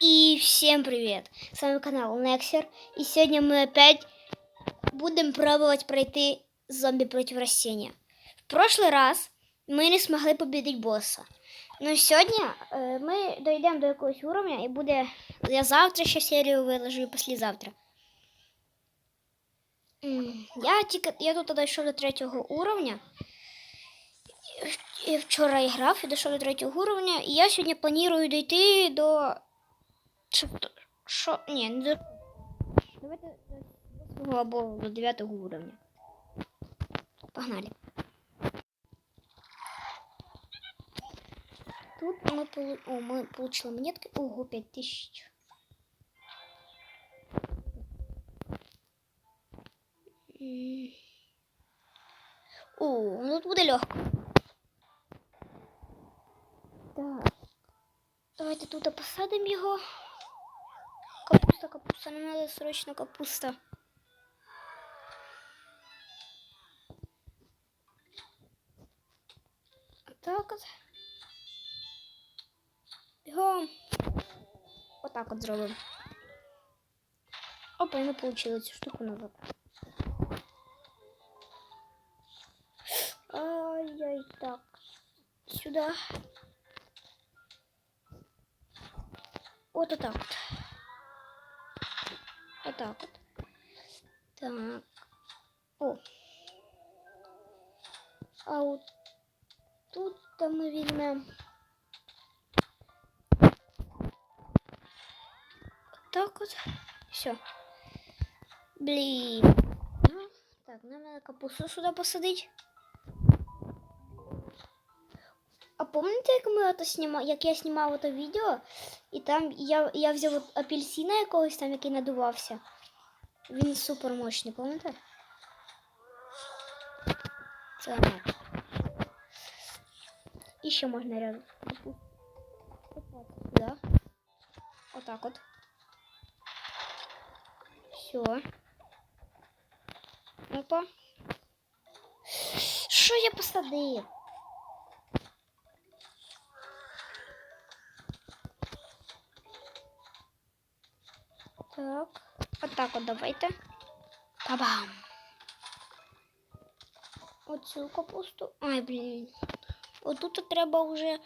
И всем привет! С вами канал Nexer. И сегодня мы опять будем пробовать пройти зомби против растения. В прошлый раз мы не смогли победить босса. Но сьогодні е, ми дійдемо до якогось уровня і буде. Я завтра ще серію виложу і післязавтра. М, Я тільки я тут дійшов до третього уровня. І вчора я грав і дійшов до третього уровня. І я сьогодні планую дійти до. Що? що? Не до. Давайте до 8 або до 9 уровня. Погнали. Тут мы, полу... О, мы получили монетки. Ого, 5000. М. О, ну тут буде легко. Так. Давайте тут посадимо його. Капуста, капуста, нам надо срочно капуста. Так от. Бігом. Отак от зробимо. Опа, і ми получили цю штуку назад. Ай-яй, так. Сюда. Вот так вот. Так вот. Так. О. А вот тут там мы візьмемо. Так вот. Все. Блин. Ну, так, нам надо капусту сюда посадить. Помните, як ми ото сніма... як я знімав ото відео, і там я, я взяв апельсина якогось там, який надувався. Він супер мощний, помните? Це не. І ще можна рядом. Да. Отак от. Все. Опа. Що я посадив? Так. Отак от давайте. Кабам. Оцю капусту. Ай, блін. Отут треба вже.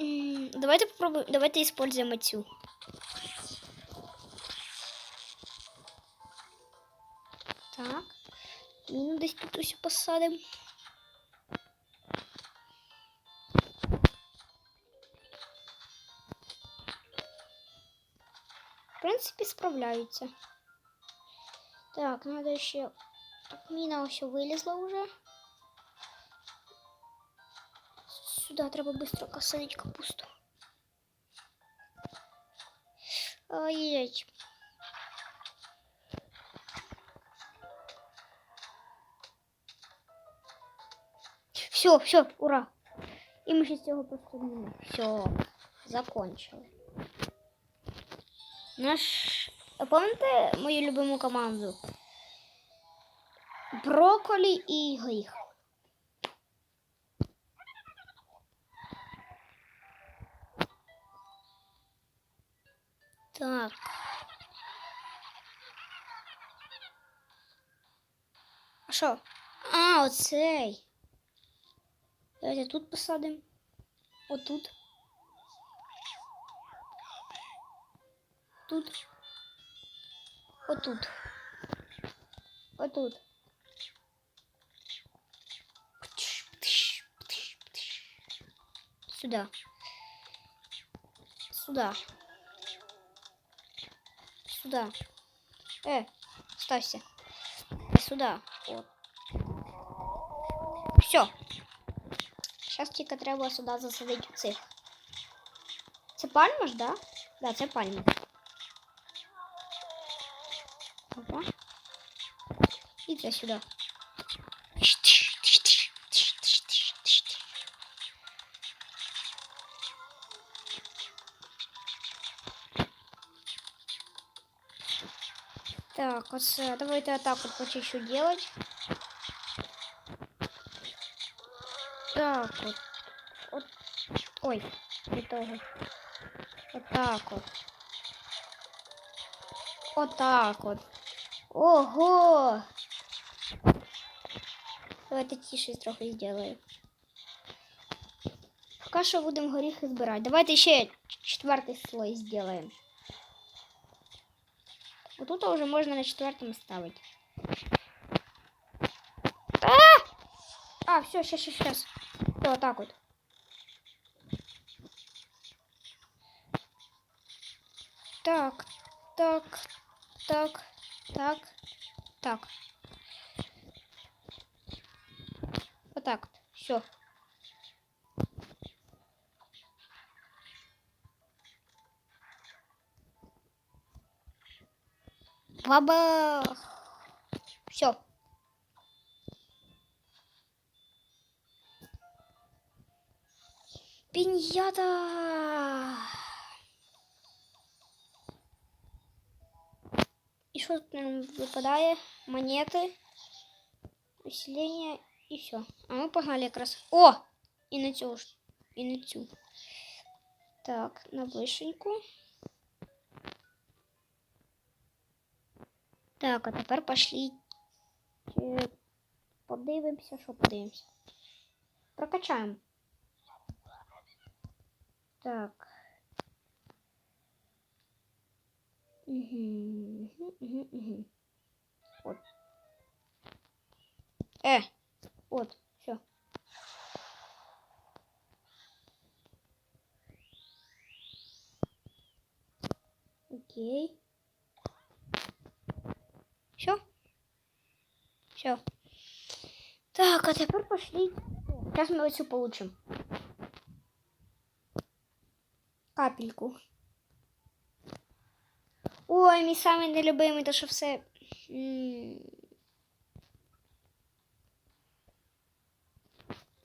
М, Давайте попробуем. Давайте используем цю. Так. Міну десь тут ось посадимо. принципі, справляються. Так, надо ще. Так, міна ось вилізла вже. Сюди треба швидко посадити капусту. Ай-яй. Все, все, ура. І ми ще з цього просто не. Все, закончили. Наш. Пам'ятаєте мою любиму команду? Брокколі і горіх. Так. А що? А, оцей. Давайте тут посадимо. Отут. Тут. Отут. Отут. Сюда. Сюда. Сюда. Э, ставься. Сюда. Вот. Все. Сейчас тільки треба сюди засадити цих. Це пальма ж, да? Да, це пальма. І це сюди. Так, вот э, давайте вот так вот по чуть-чуть делать. Так вот. вот. Ой. від того. Отак от. Отак от. Ого! Давайте тише трохи зробимо. Поки що будемо горіхи збирати. Давайте ще четвертий слой зробимо. Вот тут уже можно на четвертом ставить. А, а все, сейчас, сейчас, сейчас. Вот так вот. Так, так, так, так, так. Вот так вот. Все. Бабах. Все. Пиньята. И что тут выпадает? Монеты. Усиление и все. А мы погнали как раз. О! И на цю. ж- І на цю. Так, на вишеньку. Так, а тепер пошліть. е, Подивимося, що подивимося. Прокачаємо. Так. Угу, угу, угу, угу. От. Е, от, все. Окей. Все? Все. Так, а теперь пошли. Сейчас мы все получим. Капельку. Ой, мій самий нелюбимий, то що все.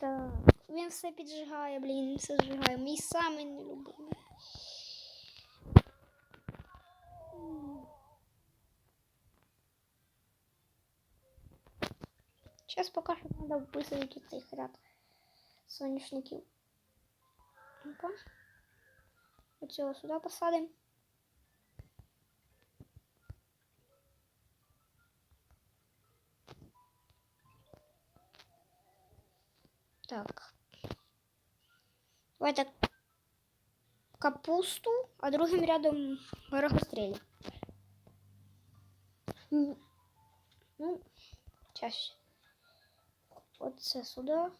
Так. Він все піджигає, блін, він все зжигає. Мій самий нелюбимий. Сейчас пока что надо высадить цих ряд соняшників. Ну-ка. Оцього сюди посадимо. Так. Давайте капусту, а другим рядом горохострелі. М, Ну, чаще. Оце сюди.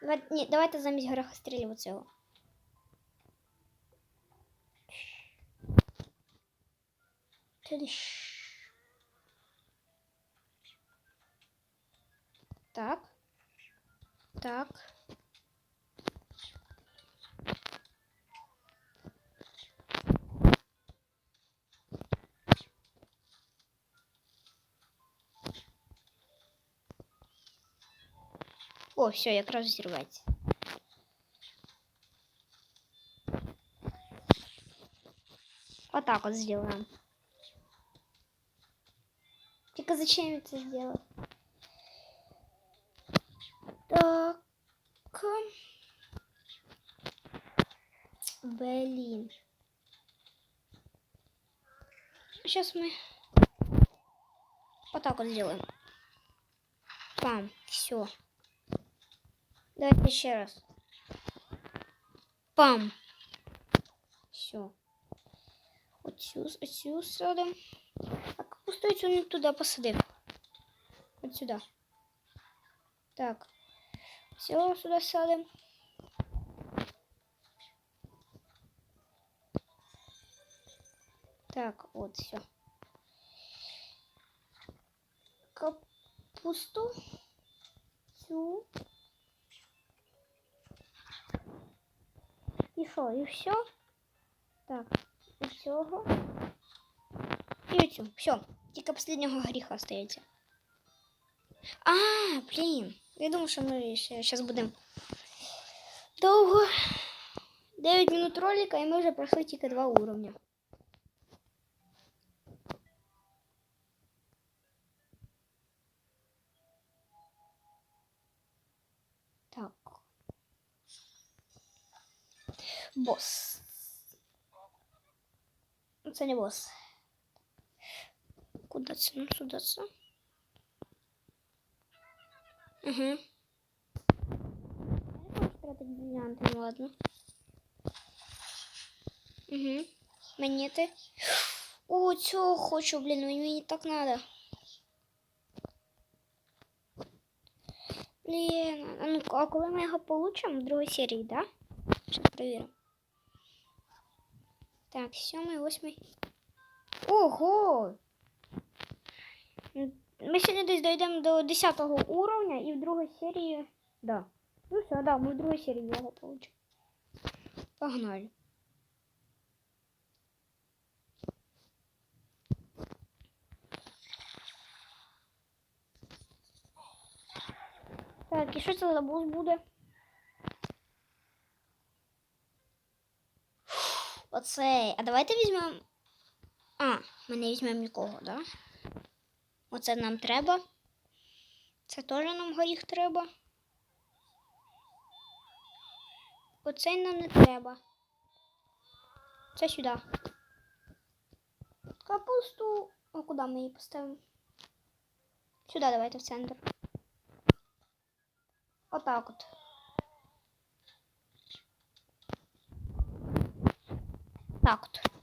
Давай, ні, давайте замість горохострілів оцього. Тидиш. Так. Так. О, все, якраз. Вот так вот сделаем. Только зачем это сделать? Так. Блин. Сейчас мы вот так вот сделаем. Пам, все. Давайте еще раз. Пам. Все. Оцю садим. А капусту не туди посадив. От сюди. Так. Цього сюди садим. Так, от все. Капусту. Цю. І що, і все? Так, і цього. І оцю. Все. Тільки останнього гріха остається. А, блін. Я думав, що ми ще зараз будемо довго. 9 минут ролика, і ми вже пройшли тільки два уровня. Так. Бос. Ну, Це не бос. Куди це? Ну, сюди це. Угу. Тратить бриллианти, ну ладно. Угу. Монети. О, цього хочу, блін, мені так надо. Блін, а ну а коли ми його получимо в другій серії, да? Сейчас перевіримо. Так, сьомий, восьмий. Ого! Ми сьогодні десь дійдемо до 10 уровня і в другій серії. Да. Ну все, да, ми в другій серії його получимо. Погнали. Так, і що це за бус буде? Оцей. А давайте візьмемо. А, ми не візьмемо нікого, да? Оце нам треба. Це теж нам горіх треба. Оцей нам не треба. Це сюди. Капусту. А куди ми її поставимо? Сюди давайте в центр. Отак от. Так от.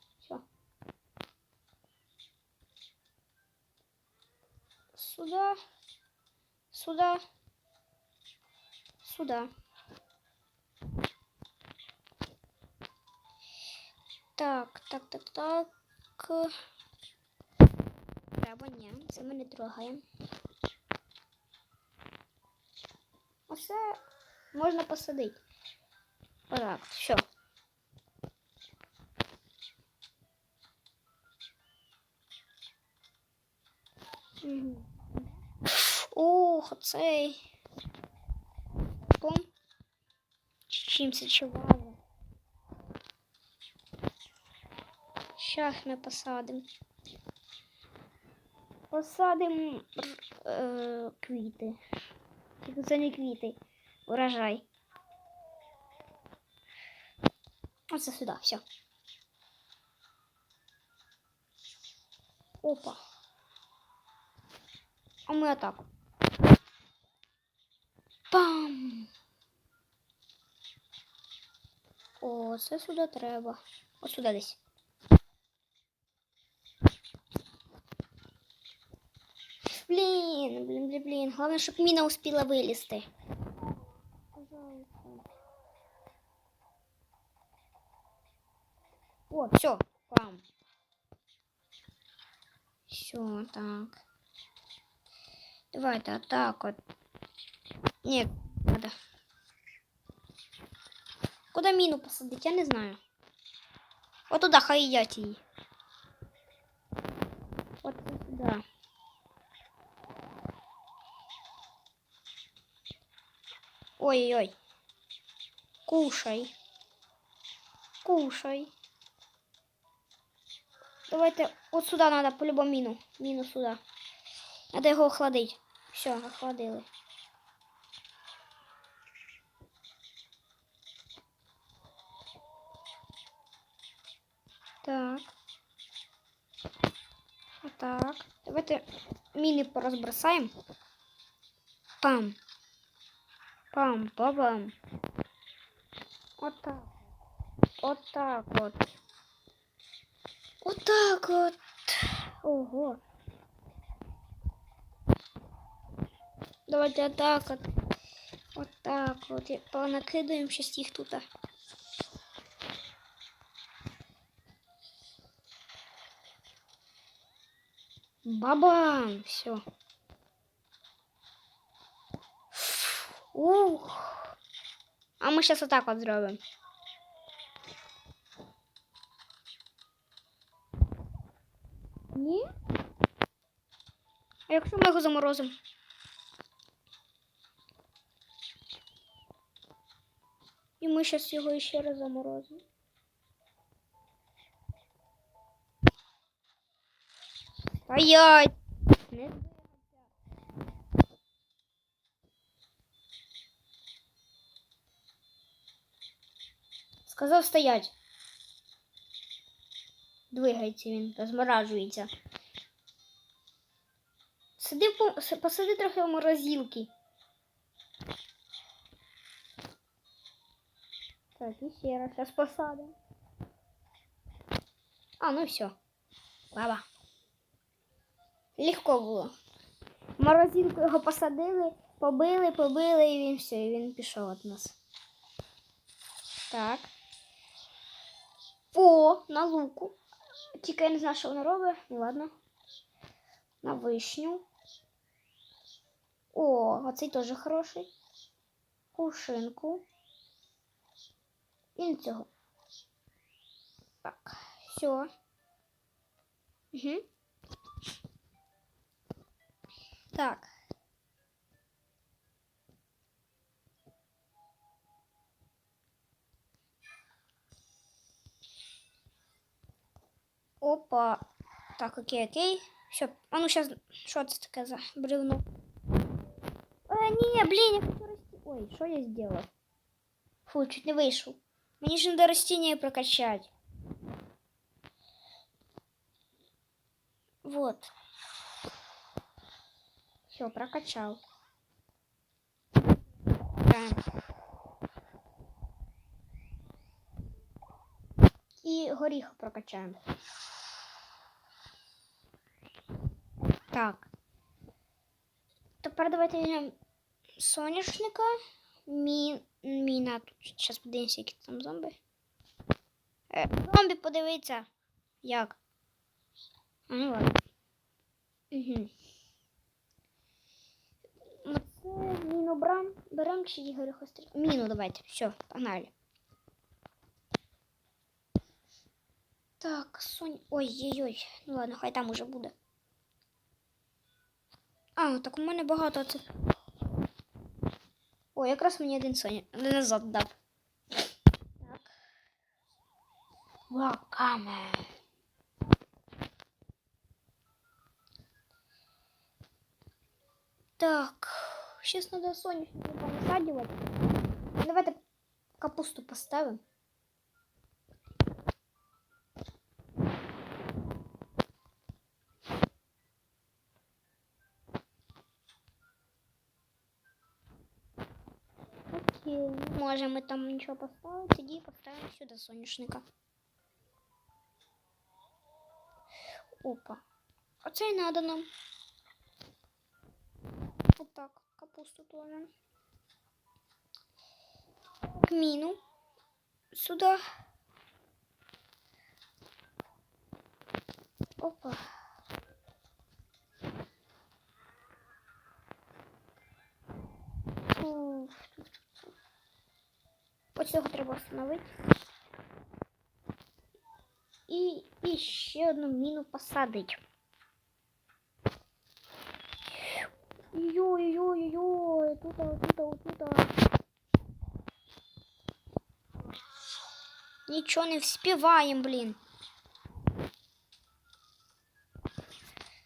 Сюда. Сюда. Сюда. Так, так, так, так. Треба, ні, це ми не трогаємо. Оце можна посадити. Отак, все. Мгм. Ух, оцей. Пом. Чим це чувало? Щас ми посадимо. Посадимо е, квіти. Це не квіти. Урожай. Оце сюди, все. Опа. А ми атак. Пам! О, це сюди треба. Ось сюди десь. Блін, блін, блін, блін. Головне, щоб міна успіла вилізти. Пожалуйста. О, все, пам. Все, так. Давайте так вот. Нет, надо. Куда міну посадить, я не знаю. Вот туда хай їдять. Вот сюда. Ой-ой-ой. Кушай. Кушай. Давайте от сюда надо по-любому міну. Міну сюда. Надо його охладити. Все, охладили. Отак. Давайте міни порозбросаємо. Пам. Пам, пам. Отак. Отак от. Отак от. Ого. Давайте отак от. Отак от. І Понакидаємо щось їх тут. Бабам! Все. Ух. А ми зараз отак от зробимо. Ні? А якщо ми його заморозимо? І ми зараз його ще раз заморозимо. Ай-яй! Не Сказав стоять. Двигається він, розморажується. Сиди, посиди трохи в морозилці. Так, і ще раз. Посадимо. А, ну все. Баба. Легко було. В морозилку його посадили, побили, побили, і він все, і він пішов від нас. Так. О, на луку. Тільки я не знаю, що воно робить. Ну ладно. На вишню. О, оцей теж хороший. Кушинку. І на цього. Так, все. Угу. Так. Опа. Так, окей, окей. Все. А ну сейчас. Что это такое за бревно? А, не, блин, я хочу расти. Ой, что я сделал? Фу, чуть не вышел. Мне же надо растения прокачать. Вот. Все, прокачал. Да. И горіха прокачаємо. Так. Тепер давайте візьмемо соняшника. Мі... Міна тут. Зараз подивимося, які там зомби. Е, зомбі подивиться. Як? Ну ладно. Угу. Міну брам. Берем чи Ігор Хострі? Міну давайте. Все, погнали. Так, Сонь. Ой-ой-ой. Ну ладно, хай там уже буде. А, ну так у мене багато цих. О, якраз мені один Соня назад дав. Так. Вакаме. Так. Сейчас надо соняшники понасадивать. Давайте капусту поставим. Окей. Можем мы там ничего поставить. Тоді поставим сюда соняшника. Опа. Оце й надо нам. Вот так, капусту тоже. К мину. Сюда. Опа. Фу. Ось цього треба встановити. І, і ще одну міну посадить. Йой-йой-йой, тут, тут, тут. Нічого не вспіваємо, блін.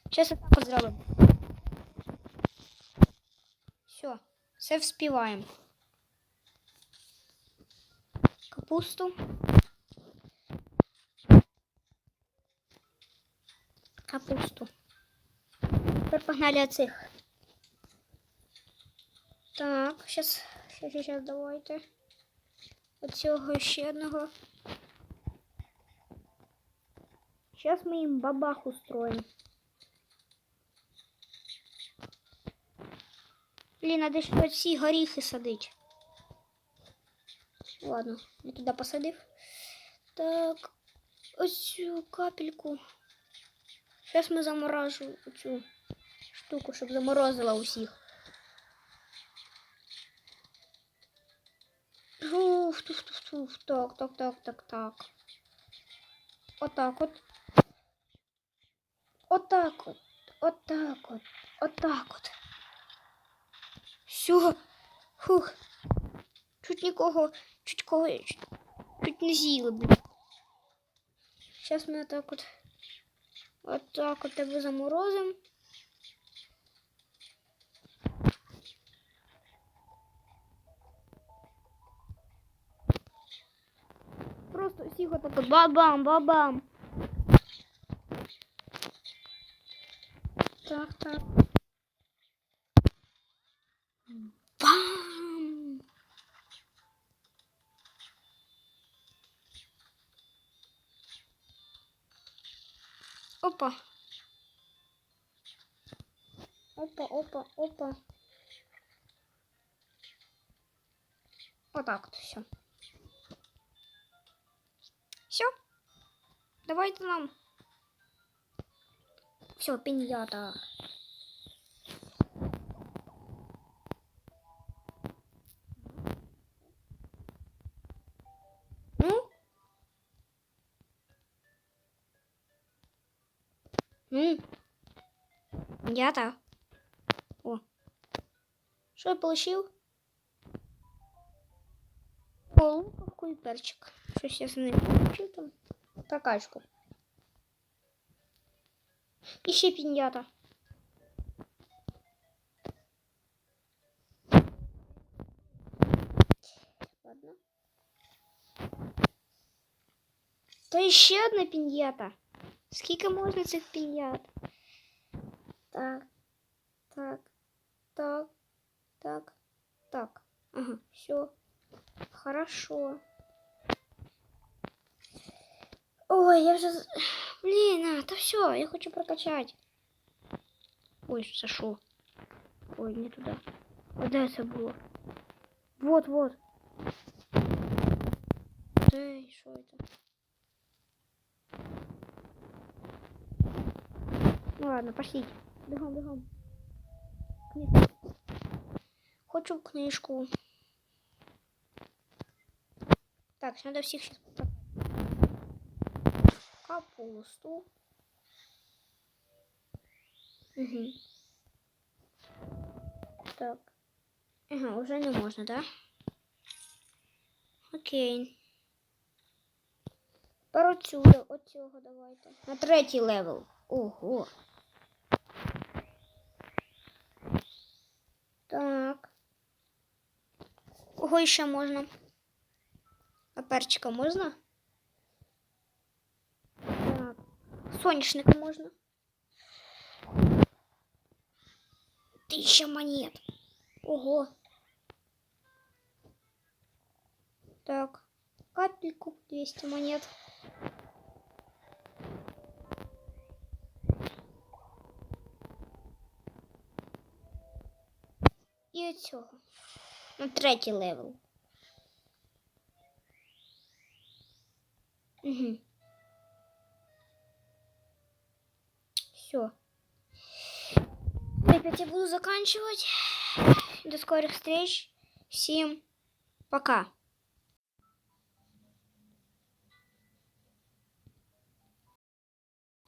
Сейчас так от зробимо. Все, все вспіваємо. Капусту. Капусту. Тепер погнали оцих. Так, сейчас, сейчас, сейчас, давайте. Оцього ще одного. Сейчас мы им бабах устроим. Блин, надо ще ці горіхи садить. Ладно, я туди посадив. Так, ось цю капельку. Зараз ми заморажу цю штуку, щоб заморозила усіх. Уф, туф, туф, туф. Так, так, так, так, так. Отак от. Отак от. Отак от. Отак от. Все. Фух. Чуть нікого, чуть кого, чуть не з'їли, блін. Зараз ми отак от. Отак от тебе заморозимо. Просто всіх отак от бабам, бабам. Так, так. Бам! Опа. Опа, опа, опа. Вот так вот все. Все. Давайте нам. Все, пиньята. Ну? Ну? Пиньята. О. Что я получил? О, луковку и перчик. Щось я з ним получив там. Прокачку. І ще пінята. Ладно. Та ще одна піньята. Скільки можна цих піньят? Так, так, так, так, так. Ага, все. Хорошо. Ой, я вже... з- Блін, а, та все, я хочу прокачать. Ой, це що? Ой, не туди. А де це було? Вот, вот. Эй, що это? Ну ладно, пошліть. Бігом, бігом. Книжку. Хочу книжку. Так, надо всех сейчас капусту. Угу. Так. Ага, уже не можно, да? Окей. Пару отсюда, от цього давайте. На третій левел. Ого. Так. Кого ще можна? А перчика можна? Соняшника можна. Тысяча монет. Ого. Так. Капельку 200 монет. І оцього. На третій левел. Угу. Все. Опять я буду заканчивать. До скорых встреч. Всем пока.